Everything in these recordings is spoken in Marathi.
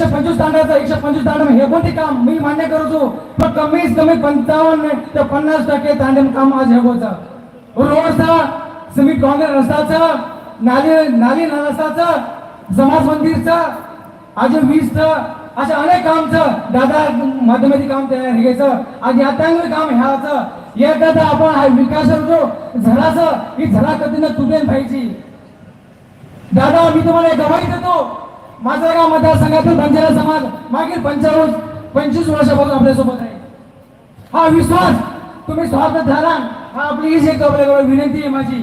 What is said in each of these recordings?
एकशे पंचवीस तांड्याचं एकशे पंचवीस तांडा हे कोणते काम? मी मान्य करतो पण कमीच कमी पंचावन्न ते पन्नास टक्के तांडण काम आज हेगोचं रोडचा सिमेंट काँक्रीट रस्त्याचं नाली नाली रस्त्याचं समाज मंदिरचं अजून वीजचं अशा अनेक कामचं दादा माध्यमिक काम तयार घ्यायचं. आणि या टाइमवर काम ह्याचं एकदा आपण हा विकास जो झराचं ही झरा कधी तुटेल पाहिजे दादा मी तुम्हाला गवाही देतो. माझा गाव मतदारसंघातील बंजारा समाज मागील पंचावन्न पंचवीस वर्षापासून आपल्यासोबत आहे. हा विश्वास तुम्ही स्वार्थ झाला. हा आपली हीच एक आपल्याकडे विनंती आहे माझी.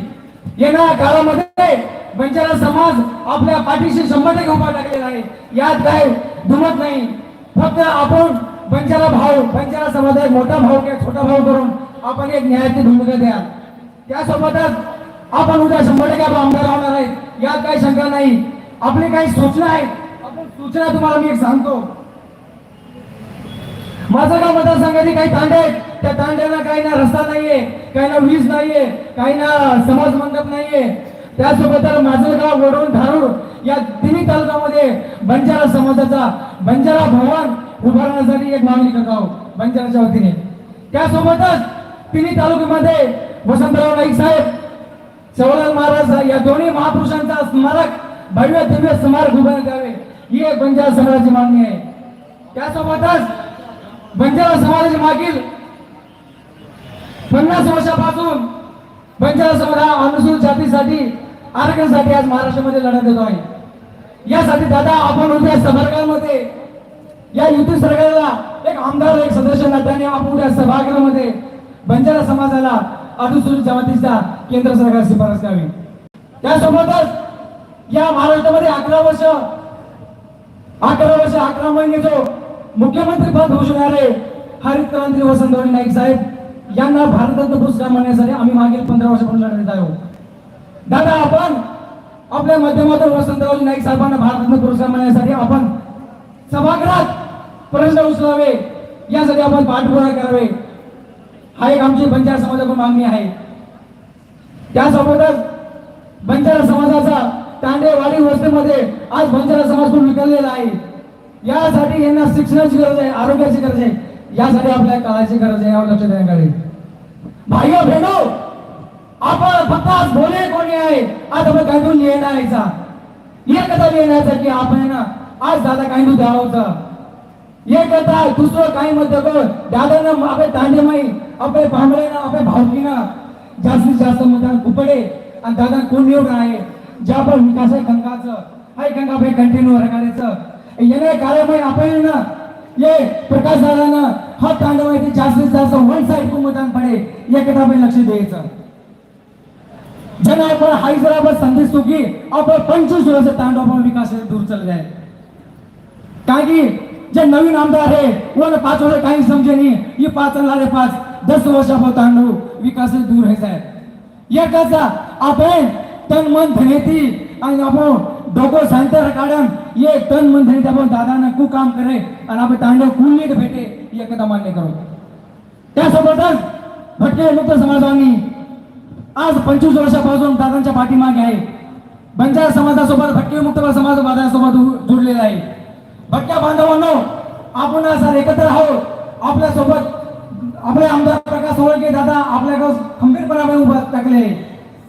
येणाऱ्या काळामध्ये बंजारा समाज आपल्या पाठीशी शंभर टक्के उभा टाकलेला आहे. यात काय दुमत नाही. फक्त आपण बंजारा भाऊ बंजारा समाज एक मोठा भाऊ किंवा छोटा भाऊ करून आपण एक न्यायाची भूमिका द्या. त्यासोबतच आपण उद्या शंभर टक्के आपण आमदार होणार आहेत यात काही शंका नाही. आपली काही सूचना आहेत. आपण सूचना तुम्हाला मी एक सांगतो. माझं गाव मतदारसंघाची काही तांडे आहेत. त्या तांड्याला काही ना रस्ता नाहीये काही ना वीज नाहीये काही ना समाज मंडप नाहीये. त्यासोबत माझं गाव वडून धारूर या तिन्ही तालुक्यामध्ये बंजारा समाजाचा बंजारा भवन उभारण्यासाठी एक मागणी करत आहोत बंजाराच्या वतीने. त्यासोबतच तिन्ही तालुक्यामध्ये वसंतराव नाईक साहेब सवलाल महाराज या दोन्ही महापुरुषांचा स्मारक भव्य दिव्य स्मारक उभारण्यात यावे ही एक बंजारा समाजाची मागणी आहे. त्यासोबतच बंजारा समाजाच्या मागील पन्नास वर्षापासून बंजारा समाज हा अनुसूचित जातीसाठी आरक्षणासाठी आज महाराष्ट्रामध्ये लढा देतो आहे. यासाठी दादा आपण उद्या सभागृहामध्ये या युती सरकारला एक आमदार एक सदस्य नात्याने आपण उद्या सभागृहामध्ये बंजारा समाजाला अनुसूचित जमातीचा केंद्र सरकार शिफारस करावी. त्यासोबतच या महाराष्ट्रामध्ये अकरा वर्ष अकरा वर्ष अकरा महिने जो मुख्यमंत्री पद भूषवणारे हरित क्रांती वसंतराव नाईक साहेब यांना भारतरत्न पुरस्कार मिळण्यासाठी आम्ही मागील पंधरा वर्षापासून लढत आहोत. दादा आपण आपल्या माध्यमातून वसंतराव नाईक साहेबांना भारतरत्न पुरस्कार मिळण्यासाठी आपण सभागृहात प्रश्न उचलावे यासाठी आपण पाठपुरा करावे. हा एक आमची बंजारा समाजाकडून मागणी आहे. त्यासोबतच बंजारा समाजाचा तांडेवाडी वस्तीमध्ये आज बंजारा समाज पण विकलेला आहे. यासाठी यांना शिक्षणाची गरज आहे आरोग्याची गरज आहे. यासाठी आपल्या काळाची गरज आहे यावर लक्ष देण्याकडे भाई हो, बहिणो आपण फक्त आज बोले कोणी आहे? आज आपण काय लिहिण्याचा एक कथा लिहिण्याचा की आपण ना आज दादा काही द्यावचा द्यावं कथा दुसरं काही मध्ये दादा दादानं आपले तांडे माई आपले भांबळे ना आपले भावकीना जास्तीत जास्त मतदान कुपडे आणि दादा कोण निवड आहे? ज्या पण विकास आहे गंगाचं हाय गंगाबाई कंटिन्यू करायचं येणे काळामध्ये आपण ना ये प्रकाश दादानं हा तांडवायची जास्तीत जास्त वन साईड को मतदान पडे आपण लक्ष द्यायचं. जन आपण हैदराबाद संदेश तो की आपण पंचवीस वर्ष तांडव आपण विकास दूर चालले आहे. काय की जे नवीन आमदार आहे कोणाला पाच वर्ष काही समजे नाही ही पाच लागले पाच दस वर्षापासून तांडव विकास दूर व्हायचा आहे एकाचा आपण तन मन धनेती आणि आपण डोकं सांगतर काढून ये तन मन धनेती आपण दादानं कु काम करे. आणि आपण तांडव कुल नीट भेटे. ही एकदा मान्य करू. त्यासोबतच भटके मुक्त समाजांनी आज पंचवीस वर्षापासून दादांच्या पाठीमागे आहे. बंजार समाजासोबत भटके मुक्त समाज बांधवासोबत जोडलेला आहे. भटक्या बांधवांनो आपण आज एकत्र आहोत. आपल्यासोबत आपले आमदार प्रकाश ओळखे दादा आपल्याकडे खंबीरपणाने उभा टाकले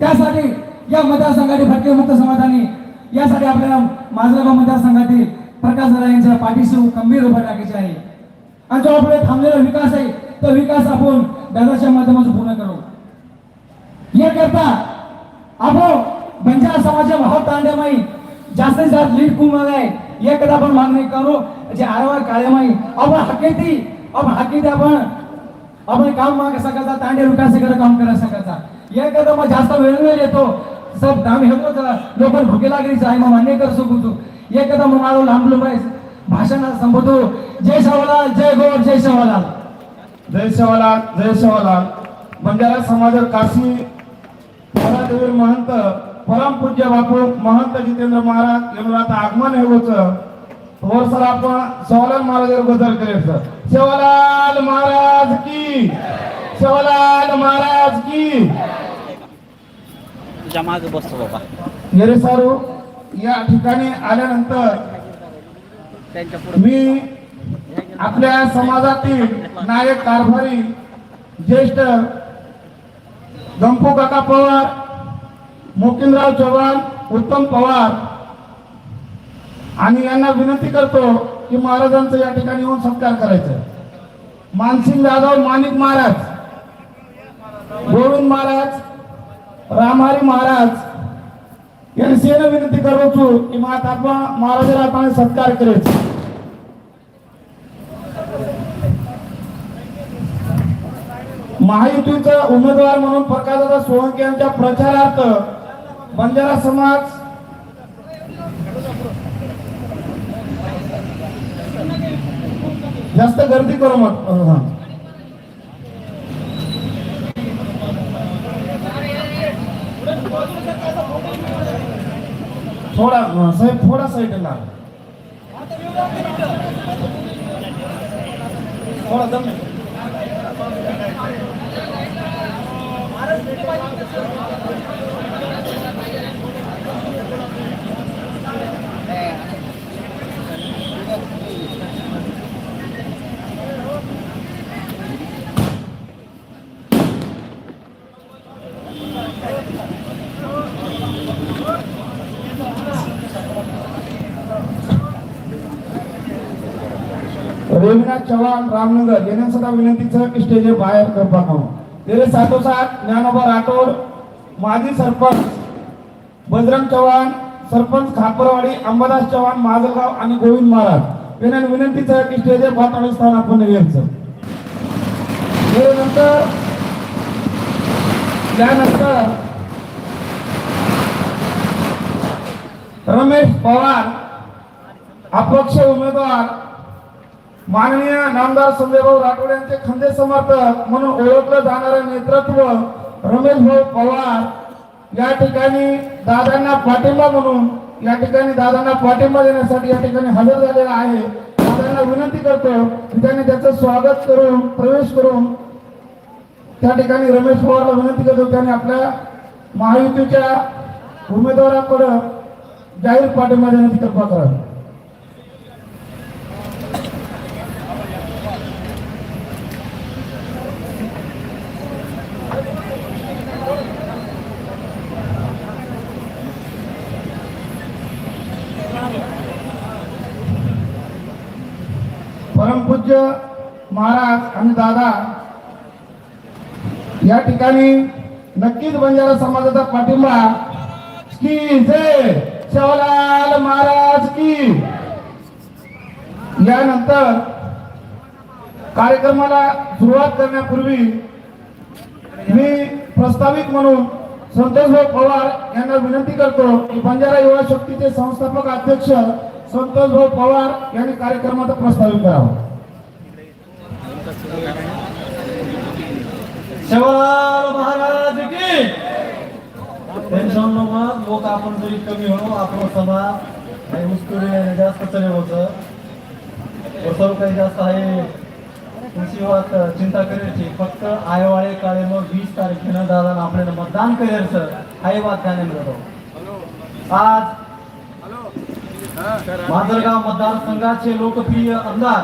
त्यासाठी या मतदारसंघातील फटके मुक्त समाजाने यासाठी आपल्याला माझगाव मतदारसंघातील प्रकाश दादा यांच्या पाठीशी खंबीर उभा टाकायचे आहे. आणि जो आपला थांबलेला विकास आहे तो विकास आपण दादाच्या माध्यमातून पूर्ण करू. याकरता आपण बंजारा समाजाच्या भाव तांड्यामाई जास्तीत जास्त लीड कुमार आहे. याकरता आपण मागणी करू जे आरवार काळ्यामाई आपण हाकेती आपण हाकेती आपण आपण काम माग सकाळचा तांडे विकास काम करा सकाळचा. याकरता मग जास्त वेळ वेळ येतो सब काम हे लोक भुके लागलीच आहे मग मान्य कर शकू तू एकदा करता मग मारो लांब भाषण संबोधतो जय शाहलाल जय गौर जय शाहलाल. जय सेवालाल जय सेवालाल बंजारा समाज काशी महाराजवीर महंत परम पूज्य बापू महंत जितेंद्र महाराज यांना आता आगमन हे होतं. वर सर आपण सेवालाल महाराजबद्दल करायचं शवालाल महाराज की सेवालाल महाराज की. तुझ्या मागे बसतो बाबा येरे सारू या ठिकाणी आल्यानंतर मी आपल्या समाजातील नायक कारभारी ज्येष्ठ गंपू काका पवार मोकिनराव चव्हाण उत्तम पवार आणि यांना विनंती करतो की महाराजांचं या ठिकाणी येऊन सत्कार करायचा. मानसिंग जाधव माणिक महाराज गोविंद महाराज रामहारी महाराज यांनी सेन विनंती करू છું की महात्मा महाराजाला आपण सत्कार करेल. महायुतीचा उमेदवार म्हणून प्रकाशदादा सोळंके यांच्या प्रचारार्थ बंजारा समाज जास्त गर्दी करू मग. थोडा अं, साहेब थोडा साईडला थोडा दम गोविंदनाथ चव्हाण रामनगर यांना सुद्धा विनंतीचं की स्टेज बाहेर कर पाठवून तेरे साठोसाठ ज्ञानोबा राठोड माजी सरपंच बजरंग चव्हाण सरपंच खापरवाडी अंबादास चव्हाण माजलगाव आणि गोविंद महाराज. यांना विनंतीचं की स्टेज पाठवणे स्थान आपण घ्यायचं त्यानंतर त्यानंतर रमेश पवार अपक्ष उमेदवार माननीय नामदार संजयभाऊ राठोड यांचे खंदे समर्थक म्हणून ओळखलं जाणारं नेतृत्व रमेश भाऊ पवार या ठिकाणी दादांना पाठिंबा म्हणून या ठिकाणी दादांना पाठिंबा देण्यासाठी या ठिकाणी हजर झालेला आहे. दादांना विनंती करतो की त्यांनी त्याचं स्वागत करून प्रवेश करून त्या ठिकाणी रमेश पवारला विनंती करतो त्यांनी आपल्या महायुतीच्या उमेदवाराकडं जाहीर पाठिंबा देण्याची कृपा करावी परमपूज्य महाराज आणि दादा या ठिकाणी नक्कीच बंजारा समाजाचा पाठिंबा की जय शिवलाल महाराज की. यानंतर कार्यक्रमाला सुरुवात करण्यापूर्वी मी प्रस्तावित म्हणून संतोषभाऊ पवार यांना विनंती करतो की बंजारा युवा शक्तीचे संस्थापक अध्यक्ष संतोषभाऊ पवार यांनी कार्यक्रमाचा प्रस्तावित करावं. शिवाल महाराज की टेन्शन नको लोक आपण जरी कमी हो आपण सभा काही उस्तुरे जास्त चले होतं. सर्व काही जास्त आहे. तुमची वाट चिंता करायची. फक्त आयवाळे काळे मग वीस तारखेनं दादा आपल्याला मतदान करायचं हाही बात ध्यान देतो आज माजलगाव मतदारसंघाचे लोकप्रिय आमदार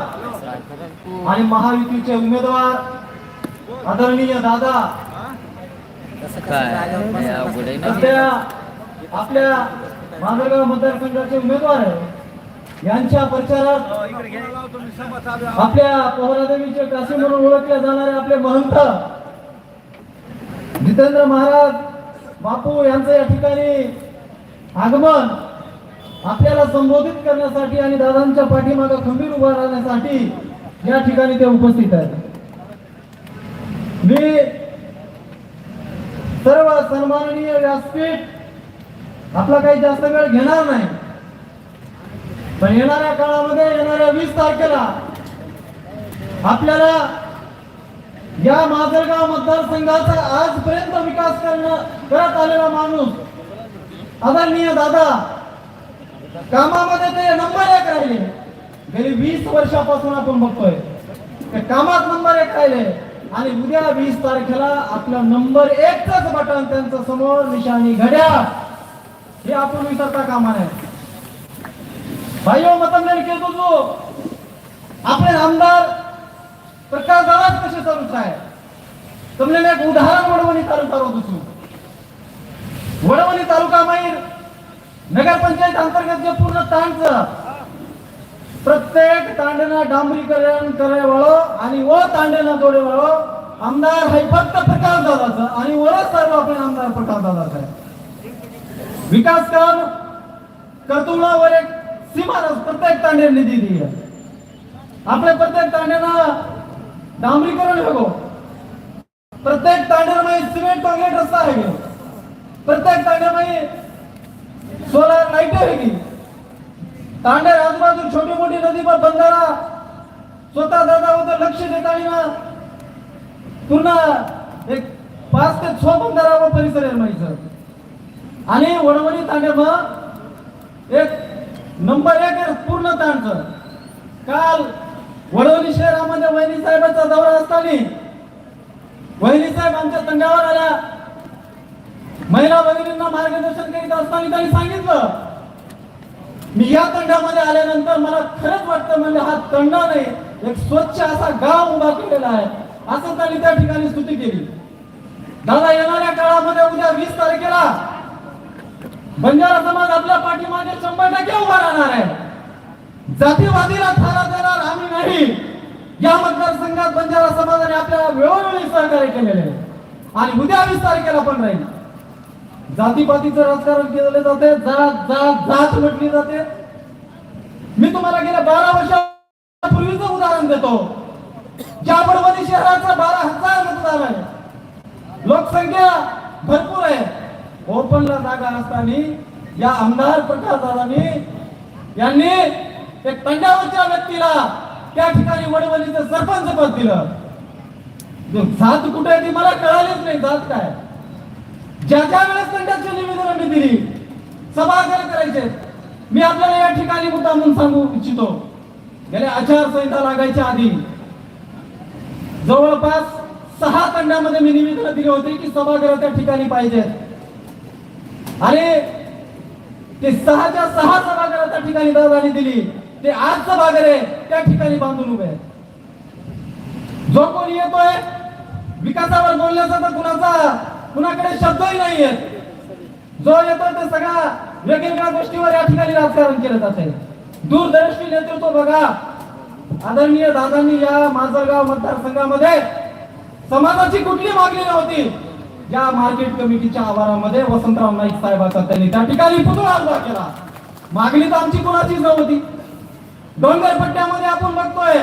आणि महायुतीचे उमेदवार आदरणीय दादा. सध्या आपल्या माजलगाव मतदारसंघाचे उमेदवार आहे यांच्या प्रचारात आपल्या पोहरादेवीचे काशी म्हणून ओळखले जाणारे आपले महंत जितेंद्र महाराज बापू यांचं या ठिकाणी आगमन आपल्याला संबोधित करण्यासाठी आणि दादांच्या पाठीमागे खंबीर उभा राहण्यासाठी या ठिकाणी ते उपस्थित आहेत. मी सर्व सन्माननीय व्यासपीठ आपला काही जास्त वेळ घेणार नाही. पण येणाऱ्या काळामध्ये येणाऱ्या वीस तारखेला आपल्याला या माजलगाव मतदारसंघाचा आजपर्यंत विकास करणं करत आलेला माणूस आदरणीय दादा कामामध्ये ते नंबर एक राहिले. गेली वीस वर्षापासून आपण बघतोय ते कामात नंबर एक राहिले आणि उद्या वीस तारखेला आपलं नंबर एकच बटन त्यांचं समोर निशाणी घड्या हे आपण विसरता कामा नये भाइयों मतलब मैंने कह दो આપણે આમદાર પ્રકાશ દાદા જ કશે શરૂ થાય તમને મેં એક ઉદાહરણ વડવણી તાલુકાનું આપું છું वडवणी तालुका माहीर नगरपंचायत अंतर्गत जे पूर्ण तांडचं प्रत्येक तांडेना डांबरीकरण करायवाळो आणि व तांडेना जोडेवाळो आमदार हे फक्त प्रकाश दादाचं आणि वरच सर्व आपण आमदार प्रकाश दादाचं आहे. विकास काम कर्तुळावर एक सीमा प्रत्येक तांडे निधी दिली आहे. आपल्या प्रत्येक तांड्यांना डांबरीकरण हवं प्रत्येक तांड्यामध्ये सिमेंट कॉन्क्रीट रस्ता आहे. गे. प्रत्येक तांड्यामध्ये सोलार लाइट आहे की तांड्या आजूबाजू छोटी मोठी नदी पर बंधारा. स्वतः दादा होतं लक्ष देताना पुन्हा एक पाच ते छ बंधारा परिसर आहे माहिती आणि वडवणी मग एक नंबर एक आहे पूर्ण तांडचं काल वडवणी शहरामध्ये वहिनी साहेबांचा दौरा असताना वहिनी साहेब आमच्या तंगावर आल्या. महिला भगिनींना मार्गदर्शन करीत असताना त्यांनी सांगितलं मी या तंडामध्ये आल्यानंतर मला खरंच वाटतं म्हणजे हा तंडा नाही एक स्वच्छ असा गाव उभा केलेला आहे. असं त्यांनी त्या ठिकाणी स्तुती केली. दादा येणाऱ्या काळामध्ये उद्या वीस तारखेला बंजारा समाज आपल्या पाठीमागे शंभर टक्के उभा राहणार आहे. जातीवादीला थारा देणार आम्ही नाही. या मतदारसंघात बंजारा समाजाने आपल्याला वेळोवेळी सहकार्य केलेले आहे. आणि उद्या वीस तारखेला पण राहील. जातीपातीचं राजकारण केलं जाते जात जात जात म्हटली जाते. मी तुम्हाला गेल्या बारा वर्षापूर्वीच उदाहरण देतो. ज्या बडवणी शहराचा बारा हजार मतदार आहे. लोकसंख्या भरपूर आहे. ओपनला जागा असताना या आमदार प्रकाश दादांनी यांनी एक तंडावरच्या व्यक्तीला त्या ठिकाणी वडवलीचं सरपंच पद दिलं. जात कुठे आहे ती मला कळालीच नाही. जात काय? ज्या ज्या वेळेस तंडाची निवेदन मी दिली सभागृह करायचे मी आपल्याला या ठिकाणी मुद्दा म्हणून सांगू इच्छितो. गेल्या आचारसंहिता लागायच्या आधी जवळपास सहा तंडामध्ये मी निवेदन दिली होती की सभागृह त्या ठिकाणी पाहिजेत आणि ते सहाच्या सहा सभागृह त्या ठिकाणी दादानी दिली. ते आज सभागृह त्या ठिकाणी बांधून उभे आहेत. जो कोणी येतोय विकासावर बोलण्याचा तर कुणाचा? कुणाकडे शब्दही नाहीये. जो येतोय ते सगळा वेगवेगळ्या गोष्टीवर या ठिकाणी राजकारण केलं जाते दूरदर्शी नेतृत्व बघा. आदरणीय दादांनी या माजलगाव मतदारसंघामध्ये समाजाची कुठली मागणी नव्हती? या मार्केट कमिटीच्या आवारामध्ये वसंतराव नाईक साहेबाचा त्यांनी त्या ठिकाणी पुतळा उभा केला. मागणी तर आमची कोणाचीच नव्हती. डोंगर पट्ट्यामध्ये आपण बघतोय.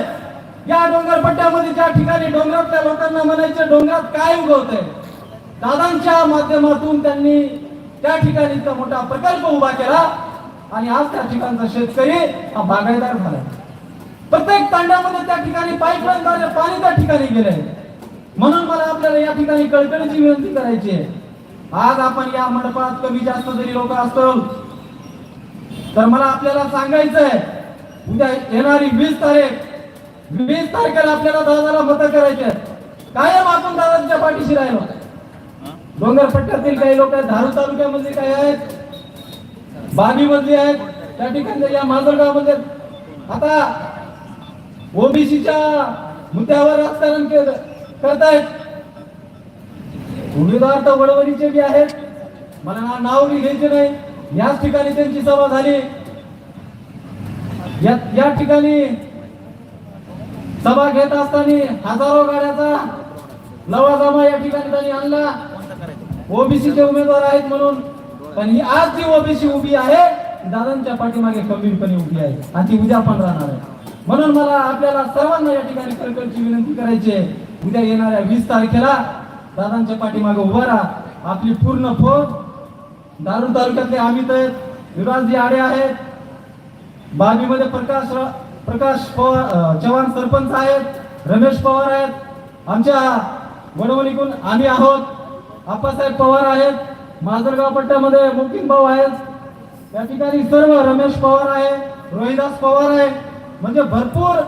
या डोंगर पट्ट्यामध्ये ज्या ठिकाणी डोंगरातल्या लोकांना म्हणायचे डोंगरात काय उगवतंय? दादांच्या माध्यमातून त्यांनी त्या ठिकाणी इतका मोठा प्रकल्प उभा केला. आणि आज त्या ठिकाणचा शेतकरी हा बागायदार झाला. प्रत्येक तांड्यामध्ये त्या ठिकाणी पाईपलाईनद्वारे पाणी त्या ठिकाणी गेलंय. म्हणून मला आपल्याला या ठिकाणी कळकळीची विनंती करायची आहे. आज आपण या मंडपात कमी जास्त जरी लोक असतो तर मला आपल्याला सांगायचं आहे उद्या येणारी वीस तारीख वीस तारखेला आपल्याला दादाला मत करायचे आहेत. कायम आपण दादांच्या पाठीशी राहिलो. डोंगर पट्ट्यातील काही लोक आहेत धारू तालुक्यामधले काही आहेत बागी मधली आहेत त्या ठिकाणी या माजलगाव आता ओबीसीच्या मुद्द्यावर राजकारण केलं करतायत. उमेदवार तर वडवणीचे बी आहेत. मला नाव बी घ्यायचे नाही. याच ठिकाणी त्यांची सभा झाली. या ठिकाणी सभा घेत असताना हजारो गाड्याचा लवाजमा या ठिकाणी त्यांनी आणला. ओबीसीचे उमेदवार आहेत म्हणून. पण ही आज जी ओबीसी उभी आहे दादांच्या पाठीमागे खंबीरपणे उभी आहे. आणि ती उद्या पण राहणार आहे. म्हणून मला आपल्याला सर्वांना या ठिकाणी कळकळची विनंती करायची आहे. उद्या येणाऱ्या वीस तारखेला दादांच्या पाठीमागे उभा राहा. आपली पूर्ण फौज दारू तालुक्यातले अमित आहेत विराजजी आडे आहेत. बाबीमध्ये प्रकाश र- प्रकाश पवार चव्हाण सरपंच आहेत रमेश पवार आहेत. आमच्या वडवणीकून आम्ही आहोत. आप्पासाहेब पवार आहेत माजलगाव पट्ट्यामध्ये मुकिंग भाऊ आहेत. या ठिकाणी सर्व रमेश पवार आहे रोहिदास पवार आहे. म्हणजे भरपूर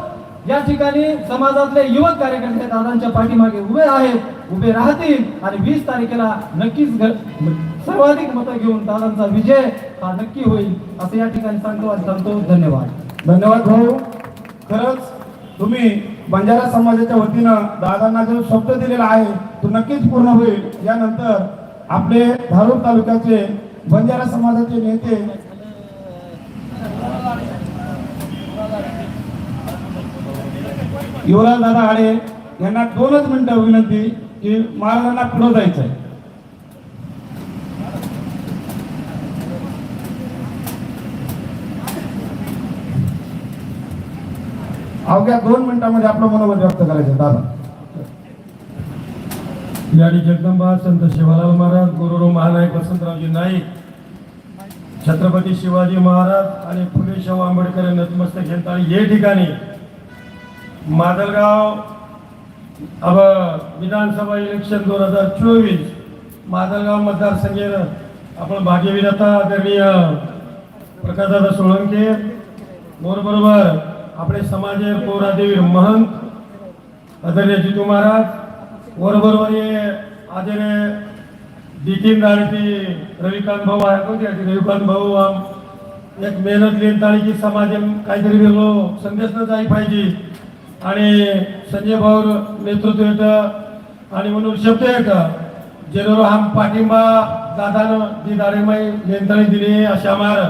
या ठिकाणी समाजातले युवक कार्यकर्ते दादांच्या पाठीमागे उभे आहेत उभे राहतील आणि वीस तारखेला नक्कीच सर्वाधिक मतं घेऊन दादांचा विजय हा नक्की होईल असं या ठिकाणी सांगतो आणि सांगतो. धन्यवाद. धन्यवाद भाऊ. खरंच तुम्ही बंजारा समाजाच्या वतीनं दादांना जो शब्द दिलेला आहे तो नक्कीच पूर्ण होईल. यानंतर आपले धारूर तालुक्याचे बंजारा समाजाचे नेते युवराज दादा आडे यांना दोनच मिनिटं विनंती की महाराजांना पुढं जायचं आहे अवघ्या दोन मिनिटांमध्ये आपलं मनोबल व्यक्त करायचं दादा. याडी जगदंबा संत शिवालाल महाराज गुरुरू महानायक वसंतरावजी नाईक छत्रपती शिवाजी महाराज आणि फुले शाहू आंबेडकर नतमस्तक जनता हे ठिकाणी मादलगाव अब विधानसभा इलेक्शन दोन हजार चोवीस मादलगाव मतदारसंघेर आपण भाग्यविधाता आदरणीय प्रकाशदादा सोळंके बरोबर आपले समाजे पौरादेवी महंत आदरणीय जितू महाराज बरोबर ये आदरणीय नितीन दाळती रविकांत भाऊ आहे ते? रविकांत भाऊ आम एक मेहनत लेन ताळी समाज काहीतरी वेगळो संदेश न जाई पाहिजे. आणि संजय भाऊ नेतृत्व येतं. आणि म्हणून शब्द येतं जेणेवर आम पाठिंबा दादानं जी दारेमाई लेनताळी दिली अशा आम्हाला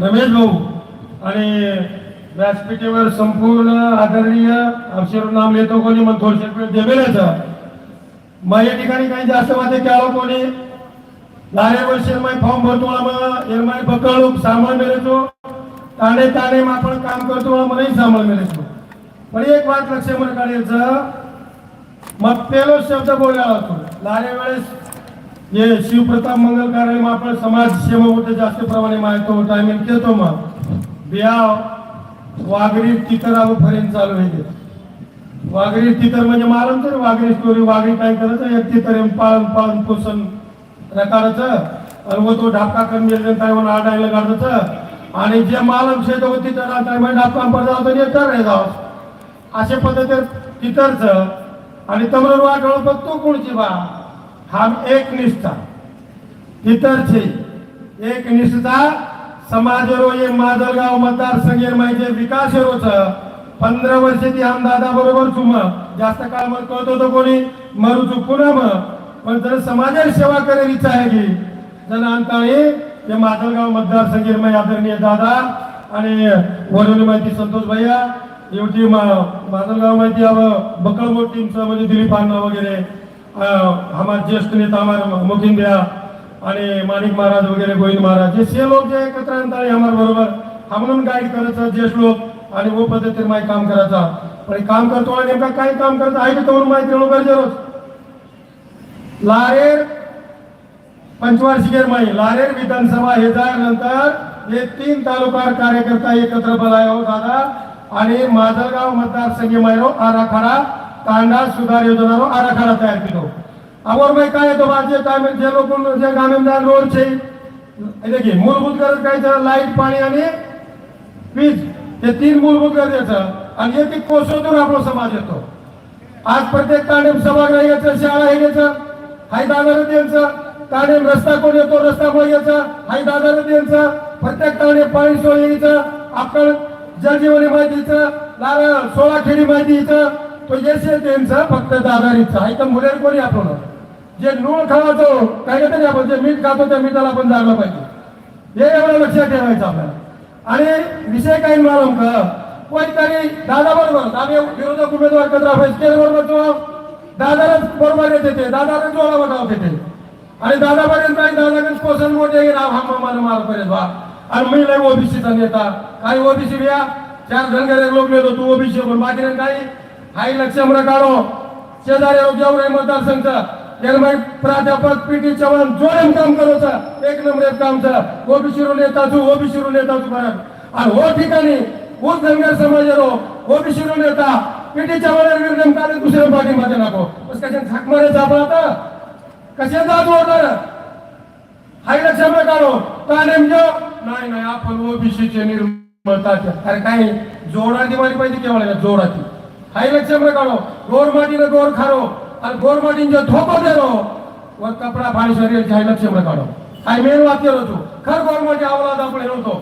रमेश भाऊ आणि व्यासपीठेवर संपूर्ण आदरणीय अक्षर नाम येतो कोणी मग थोडशे वेळ देवेलाचं मग या ठिकाणी काही जास्त माते केळो कोणी? लारे वर्ष मग फॉर्म भरतो मग एरमाई पकडू सामान मिळतो ताणे ताणे आपण काम करतो मलाही सामान मिळतो पण एक बात लक्षामध्ये काढायचं. मग पेलो शब्द बोलायला होतो लारे वेळेस हे शिवप्रताप मंगल कार्यालय आपण समाज सेवा होते जास्त प्रमाणे माहितो टायमिंग केतो मग. बियाव. वाघरी तिथराव पर्यंत चालू आहे वाघरी तितर म्हणजे मालूम तर वाघरी स्टोरी वाघरी काय करायचं? एक तितर पाळून पाळून पोषण रकाराचं. आणि व तो ढापका कमी काय म्हणून आडायला काढायचं आणि जे मालम शेत होती तिथं राहता म्हणजे ढापका पडत होता तर नाही जावं अशा पद्धतीने तिथरच. आणि तमरून वाटळ बघतो कोणची बा? हा एक निष्ठा. तिथरची एक निष्ठा समाजरो ये माजलगाव मतदारसंघेर माहिती विकास रोच पंधरा वर्ष ती आम दादा बरोबर चुम जास्त काळ मग कळत होतं कोणी? मरू चुकून मग पण जर समाजाची सेवा करेल इच्छा आहे की जर अंताळी ते माजलगाव मतदारसंघेर माहिती आदरणीय दादा आणि वरून माहिती संतोष भैया. एवढी माजलगाव माहिती अब बकळमोट टीमचं म्हणजे दिलीप अण्णा वगैरे. हमारे ज्येष्ठ नेता हमारे मोकिन द्या आणि माणिक महाराज वगैरे गोविंद महाराज हे से लोक जे एकत्र आणतात आम्हाला बरोबर हा म्हणून गाईड करायचं ज्येष्ठ लोक आणि वो पद्धतीने माहिती काम करायचा. पण काम करतो आणि नेमका काय काम करतो आहे की तोवर माहिती होणं गरजेचं लारेर पंचवार्षिकेर माई लारेर विधानसभा हे नंतर हे तीन तालुका कार्यकर्ता एकत्र बोलायो हो दादा. आणि माजलगाव मतदारसंघ मायरो आराखडा तांडा सुधार योजनारो आराखडा तयार केलो. आवर माई काय येतो बा जे काय जे लोक जे ग्रामीण रोड छे। देखील मूलभूत गरज काय तर लाइट पाणी आणि वीज हे तीन मूलभूत गरजेचं आणि एक एक कोसोतून आपला समाज येतो आज प्रत्येक तांडेम सभागृह यायचं शाळा हे घ्यायचं हाय दादाला द्यायचं तांडेम रस्ता कोण येतो रस्ता कोण यायचं हाय दादाला द्यायचं प्रत्येक तांडे पाणी सोय यायचं आपण जलजीवनी माहितीचं लारा सोळा खेडी माहितीचं तो येશે त्यांचं फक्त दादारीचं हाय तर मुलेर कोणी आपण जे नूळ खावातो काय तरी आपण जे मीठ खातो त्या मिठाला आपण जागलं पाहिजे. हे एवढं लक्षात ठेवायचं आपल्याला. आणि विषय काही मालूम का? कोणतरी दादा बरोबर दादा विरोधक उमेदवार कचरा फेस्टेल बरोबर तो दादालाच बरोबर येते ते दादाला जोडा बनावते ते आणि दादापर्यंत काही दादाकडे पोषण मोठे राव हा मला मार पर्यंत आणि मी नाही ओबीसीचा नेता. काही ओबीसी बिया? चार धनगर लोक नेतो तू ओबीसी पण बाकी काही. हाई लक्ष मला काढो. शेजारी जेवढे मतदारसंघ. निर्मय प्राध्यापक पी टी चव्हाण जोडेम काम करोचं एक नंबर एक कामचं ओबीसी रो नेता तू ओबीसी रो नेता तू परत आणि हो ठिकाणी ऊस धनगर समाज रो ओबीसी रो नेता पीटी चव्हाण निर्णय काढून दुसऱ्या पाठीमध्ये नको बस कशा झाक मारे आपण आता? कशा जात होणार हाय लक्षामध्ये काढो. का नेमकं? नाही नाही आपण ओबीसीचे निर्मळता अरे काय? जोडा दिवाळी पाहिजे केवळ जोडाची हाय लक्षामध्ये काढो. गोर मातीने गोर खारो. અને ગોરમટીને જો ધોકો દેરો ઓર કપડા ફાડી શરીર જાય લક્ષ્ય બગાડો આ મેન વાત કરો છો. ખર ગોરમટી આવલાદ આપણે એનો તો.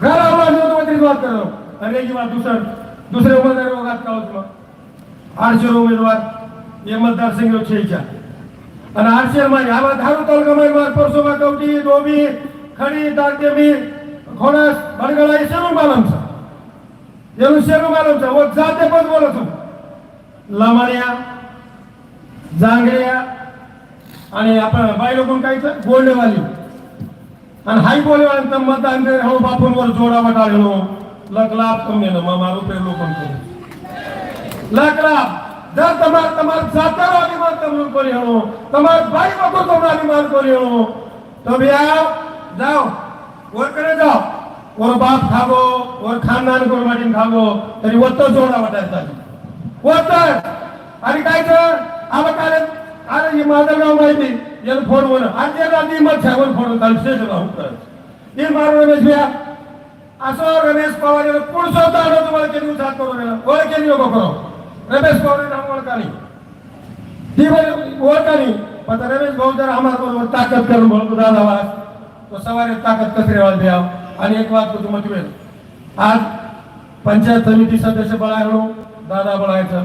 ઘર આવલાદ નો તો ત્રીજી વાત કરો અને એ વાત દુસર દુસરે ઉમેદવાર વગાત કહો છો આરશેર ઉમેદવાર એમલદાર સિંહ છે જા અને આરશેરમાં આવા ધારો તલગમાઈ માર પરસોમાં કવટી, ધોબી, ખડી, દાંતેમી ખોણસ બરગળા એ શેનું માલમ છે? એનું શેનું માલમ છે? ઓ જાતે પણ બોલો છું. લમણિયા जांगड्या आणि आपण बायलो कोण काय गोल्डवाली आणि हाय बोलेवाल्यांचं मतदान दे हो बापूंवर जोडावा टाळलो. लक लाभ कम गेलं मामा रुपये लोकन करू लक लाभ जर तमार तमार जातर वाली मार तमरून कोरी हणो तमार बाई मको तमराली मार कोरी हणो तब याओ जाओ और करे जाओ. और बाप खागो और खानदान कोर माटीन खागो तरी वत्त जोडा वाटायचा वत्त आणि काय तर? आवा काले अरे ही माधवगाव माहिती याला फोन वर. आज याला ती मत छावून फोन काल शेष राहून हे मारून रमेश भैया असं रमेश पवार याला पुढचं होता तुम्हाला केली उसात करून गेला ओळख केली नको करो रमेश पवार नाम ओळखा ती बरी ओळखा पण रमेश भाऊ जर आम्हाला बरोबर ताकद करून बोलतो दादा वास तो सवारी ताकद कसरे वाल द्या आणि एक वाद तुम्हाला आज पंचायत समिती सदस्य बळायलो दादा बळायचं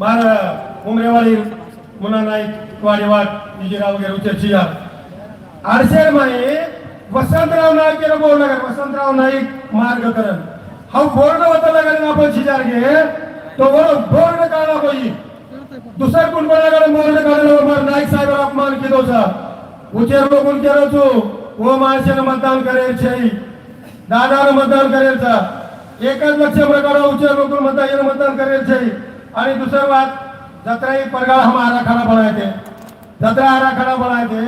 मार उमरेवाडी मुना नाईक वाडीवाड निजीराव वगैरे उच्ची आरशेड माई वसंतराव नाईक केलं बोर्ड लागेल वसंतराव नाईक मार्गकरण. हा बोर्ड होता लागेल आपण शिजार घे तो बोर्ड बोर्ड काढला पाहिजे दुसरा कोण कोणाकडे बोर्ड काढला मार. नाईक साहेब अपमान केलो सा उचेर लोकून केलो तू ओ माणसानं मतदान करेल शाही. दादानं मतदान करेल सा एकच लक्ष प्रकार उचेर लोकून मतदान मतदान करेल शाही. છે आणि दुसरं વાત जत्रा एक परगाळ हम आराखडा बनायचे जत्रा आराखडा बनायचे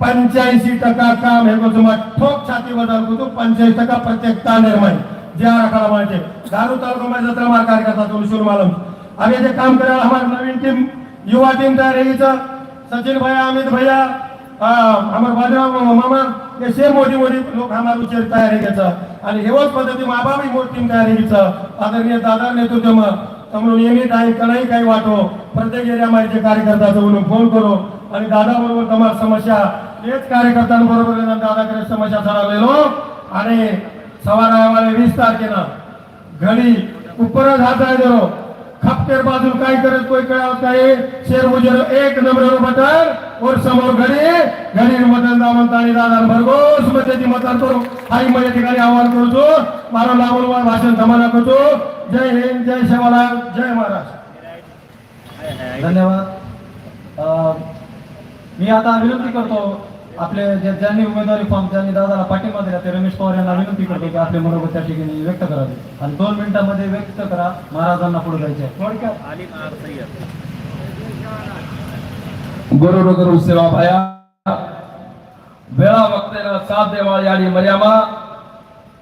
पंच्याऐंशी टक्का काम हे गोष्ट मग ठोक छाती बदल होतो पंच्याऐंशी टक्का प्रत्येकता निर्माण जे आराखडा बनायचे दारू तालुका जत्रा मार कार्यकर्ता तो विशुल मालम आम्ही जे काम करायला हमार नवीन टीम युवा टीम तयार है सचिन भैया अमित भैया हमारे बाजराव मामा हे सेम मोठी मोठी लोक हमारे उचेर तयार आहे त्याचं आणि हेवच पद्धती माबा बी मोठी टीम तयार आहे आदरणीय दादा नेतृत्व मग त्यामुळे नेहमी काही कणाही काही वाटो. प्रत्येक एरियामध्ये कार्यकर्त्याचं म्हणून फोन करो. आणि दादा बरोबर तुम्हाला समस्या हेच कार्यकर्त्यांबरोबर दादाकडे समस्या ठरवलेलो आणि सवारावाले वीस तारखेनं घडी उपरच हात आहे देरो खपकेर बाजू काय करत कोई कळाव काय शेर मुजर एक नंबर बटन. और समोर घडी. घडी मतदान दामंत आणि दादा भरघोस मते मतदान करू. आई माझ्या ठिकाणी आव्हान करतो मारो लावून भाषण धमाना करतो. जय हिंद जय शिवलाल जय महाराष्ट्र धन्यवाद. मी आता विनंती करतो आपले जे ज्यांनी उमेदवारी फॉर्म ज्यांनी दादाला पाठिंबा दिला ते रमेश पवार यांना विनंती करतो की आपले मनोगत त्या ठिकाणी व्यक्त करावे आणि दोन मिनिटांमध्ये व्यक्त करा महाराजांना पुढे जायचे गुरु गुरु सेवा भाया वेळा वक्तेला साथ देवा याडी मर्यामा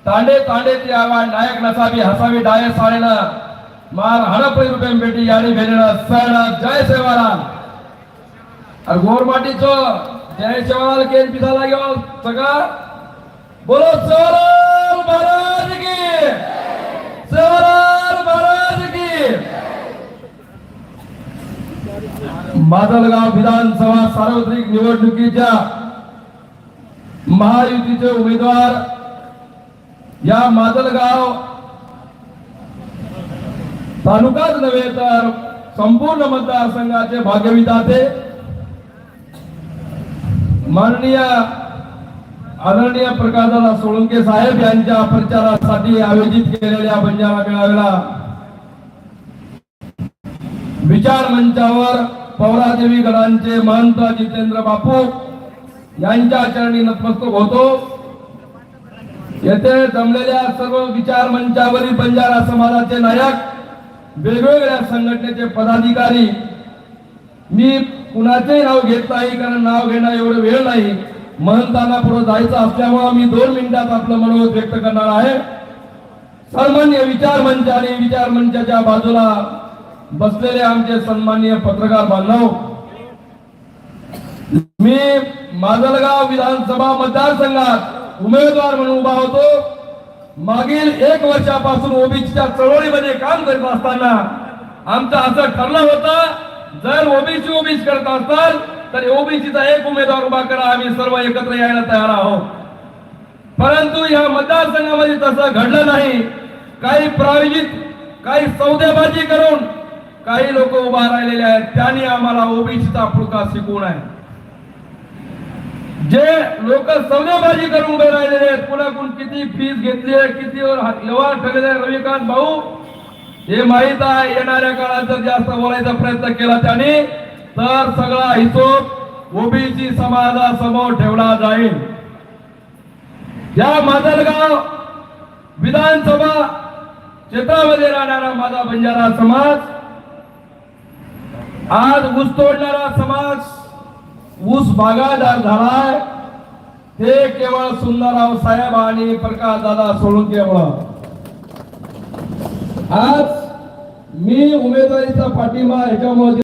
तांडे तांडे ती आवा नायक नसावी हसावी डाये साळेनं मार हडपळी रुपये बेटी याडी भेटेनं सण जय सेवाराम अरे गोरमाटीचो जय सेवालाल केन पिसाला घेऊन सगळा. बोलो सेवालाल महाराज की. सेवालाल महाराज की. माजलगाव विधानसभा सार्वत्रिक निवडणुकीच्या महायुतीचे उमेदवार या माजलगाव तालुकाच नव्हे तर संपूर्ण मतदारसंघाचे भाग्यविधाते माननीय आदरणीय प्रकाशदादा सोळंके साहेब यांच्या प्रचारासाठी आयोजित केलेल्या बंजारा मेळाव्याला विचार मंचावर पवरादेवी गडांचे महंत जितेंद्र बापू यांच्या चरणी नतमस्तक होतो. येथे जमलेल्या सर्व विचार मंचावरील बंजारा समाजाचे नायक वेगवेगळ्या संघटनेचे पदाधिकारी मी कुणाचे नाव घेत नाही कारण नाव घेणं एवढं वेळ नाही. महंतांना पुढे जायचं असल्यामुळं मी दोन मिनिटात आपलं मनोगत व्यक्त करणार आहे. सन्मान्य विचार मंच आणि विचार मंचाच्या बाजूला बसलेले आमचे सन्मान्य पत्रकार बांधव मी माजलगाव विधानसभा मतदारसंघात उमेदवार म्हणून उभा होतो. मागील एक वर्षापासून ओबीसीच्या चळवळीमध्ये काम करत असताना आमचं असं ठरलं होतं. जर ओबीसी ओबीसी करत असाल तर ओबीसीचा एक उमेदवार उभा करा. आम्ही सर्व एकत्र यायला तयार आहोत. परंतु या मतदारसंघामध्ये तसं घडलं नाही. काही प्रायोजित काही सौदेबाजी करून काही लोक उभा राहिलेले आहेत. त्यांनी आम्हाला ओबीसीचा फुडका शिकवून आहे. जे लोक सौदेबाजी करून उभे राहिलेले आहेत कुणाकडून किती फीस घेतली आहे किती व्यवहार ठरलेले रविकांत भाऊ हे माहीत आहे येणाऱ्या काळात जर जास्त बोलायचा प्रयत्न केला त्याने तर सगळा हिशोब ओबीसी समाजासमोर ठेवला जाईल. या माजलगाव विधानसभा क्षेत्रामध्ये राहणारा माझा बंजारा समाज आज ऊस तोडणारा समाज ऊस बागायदार झालाय. ते केवळ सुंदरराव साहेब आणि प्रकाश दादा सोळुंकेमुळं आज मी उमेदवारीचा पाठिंबा ह्याच्यामुळे